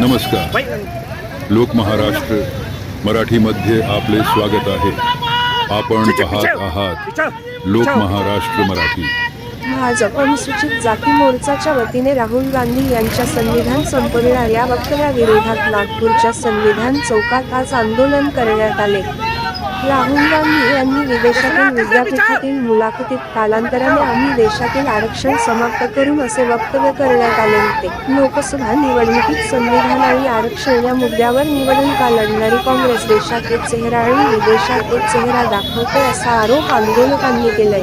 नमस्कार. लोक महाराष्ट्र मराठीमध्ये आपले स्वागत आहे. आपण पाहत आहात लोक महाराष्ट्र मराठी. भाजप अनुसूचित जाती मोर्चाच्या वतीने राहुल गांधी यांच्या संविधान संपविणार या वक्तव्याविरोधात नागपूरच्या संविधान चौकात आज आंदोलन करण्यात आले. राहुल गांधी यांनी विदेशातील विद्यापीठातील मुलाखतीत कालांतराने आम्ही देशातील आरक्षण समाप्त करून असे वक्तव्य करण्यात आले होते. लोकसभा निवडणुकीत संविधान आणि आरक्षण या मुद्द्यावर निवडणुका लढणारी काँग्रेस देशात एक चेहरा आणि विदेशात एक चेहरा दाखवते असा आरोप आंदोलकांनी केलाय.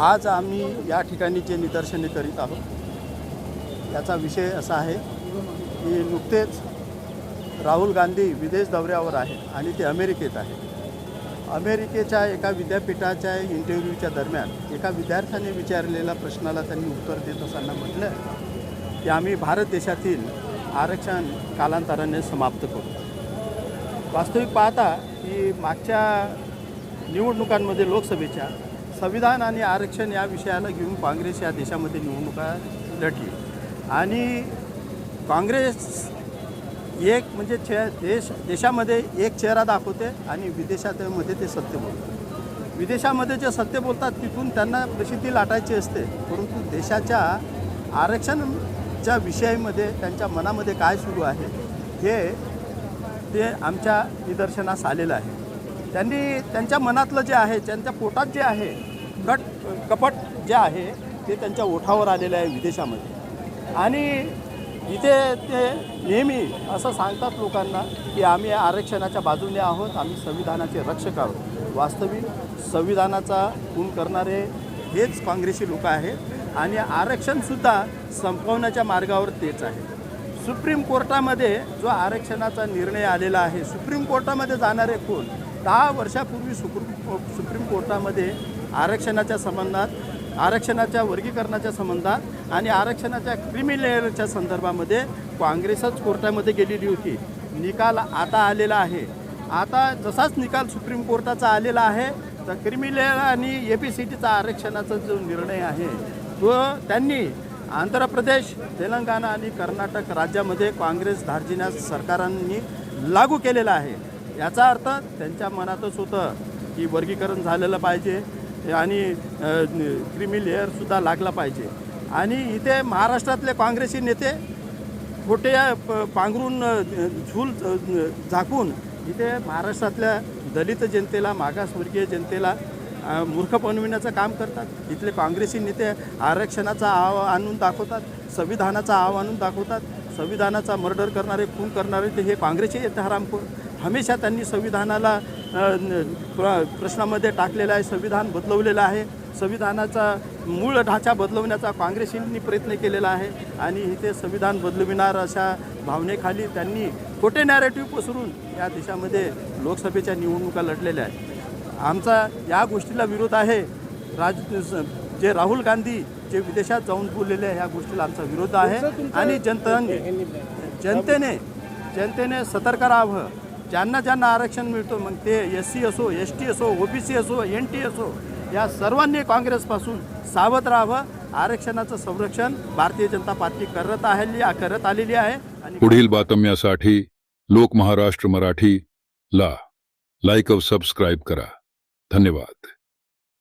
आज आम्ही या ठिकाणी जे निदर्शने करीत आहोत याचा विषय असा आहे की नुकतेच राहुल गांधी विदेश दौऱ्यावर आहे आणि ते अमेरिकेत आहे अमेरिकेच्या एका विद्यापीठाच्या इंटरव्ह्यूच्या दरम्यान एका विद्यार्थ्याने विचारलेल्या प्रश्नाला त्यांनी उत्तर देत असताना म्हटलं की आम्ही भारत देशातील आरक्षण कालांतराने समाप्त करू वास्तविक पाहता की मागच्या निवडणुकांमध्ये लोकसभेच्या संविधान आणि आरक्षण या विषयाला घेऊन काँग्रेस या देशामध्ये निवडणुका लढली. आणि काँग्रेस एक म्हणजे चे देश देशामध्ये एक चेहरा दाखवते आणि विदेशामध्ये ते सत्य बोलतात. विदेशामध्ये जे सत्य बोलतात तिथून त्यांना प्रसिद्धी लाटायची असते परंतु देशाच्या आरक्षण आजच्या विषयामध्ये त्यांच्या मनामध्ये काय सुरू आहे हे ते आमच्या निदर्शनास आलेलं आहे. त्यांनी त्यांच्या मनातलं जे आहे त्यांच्या पोटात जे आहे कट कपट जे आहे ते त्यांच्या ओठावर आलेलं आहे विदेशामध्ये. आणि इथे ते नेहमी असं सांगतात लोकांना की आम्ही आरक्षणाच्या बाजूने आहोत आम्ही संविधानाचे रक्षक आहोत. वास्तविक संविधानाचा खून करणारे हेच काँग्रेसी लोक आहेत. आणि आरक्षणसुद्धा संपवण्याच्या मार्गावर तेच आहे. सुप्रीम कोर्टामध्ये जो आरक्षणाचा निर्णय आलेला आहे सुप्रीम कोर्टामध्ये जाणारे कोण? दहा वर्षापूर्वी सुप्रीम सुप्रीम कोर्टामध्ये आरक्षणाच्या संबंधात आरक्षणाच्या वर्गीकरणाच्या संबंधात आणि आरक्षणाच्या क्रिमी संदर्भामध्ये काँग्रेसच कोर्टामध्ये गेलेली होती. निकाल आता आलेला आहे. आता जसाच निकाल सुप्रीम कोर्टाचा आलेला आहे तर क्रिमी आणि ए पी सी टीचा आरक्षणाचा जो निर्णय आहे तो त्यांनी आंध्र प्रदेश तेलंगणा आणि कर्नाटक राज्यामध्ये काँग्रेस धार्जिन्या सरकारांनी लागू केलेला आहे. याचा अर्थ त्यांच्या मनातच होतं की वर्गीकरण झालेलं पाहिजे आणि क्रिमी लेअरसुद्धा लागला पाहिजे. आणि इथे महाराष्ट्रातले काँग्रेसी नेते खोटे प- पांघरून झूल झाकून इथे महाराष्ट्रातल्या दलित जनतेला मागासवर्गीय जनतेला मूर्ख बनविण्याचं काम करतात. इथले काँग्रेसी नेते आरक्षणाचा आव आणून दाखवतात संविधानाचा आव आणून दाखवतात. संविधानाचा मर्डर करणारे खून करणारे ते हे काँग्रेसचे येते हरामखोर हमेशा त्यांनी संविधानाला प्र प्रश्नामध्ये टाकलेलं आहे संविधान बदलवलेलं आहे. संविधानाचा मूळ ढाचा बदलवण्याचा काँग्रेसींनी प्रयत्न केलेला आहे. आणि इथे संविधान बदलविणार अशा भावनेखाली त्यांनी खोटे नॅरेटिव्ह पसरून या देशामध्ये लोकसभेच्या निवडणुका लढलेल्या आहेत. आमचा या गोष्टीला विरोध आहे. राज जे राहुल गांधी जे विदेशात जाऊन बोललेले आहे ह्या गोष्टीला आमचा विरोध आहे. आणि जनताने जनतेने जनतेने सतर्क राहावं. ज्यांना ज्यांना आरक्षण मिळतो मग ते एस सी असो एस टी असो ओ बी सी असो एन टी असो या सर्वांनी काँग्रेसपासून सावध राहावं. आरक्षणाचं संरक्षण भारतीय जनता पार्टी करत आहे करत आलेली आहे. आणि पुढील बातम्यासाठी लोक महाराष्ट्र मराठी ला. लाईक व सबस्क्राईब करा. धन्यवाद.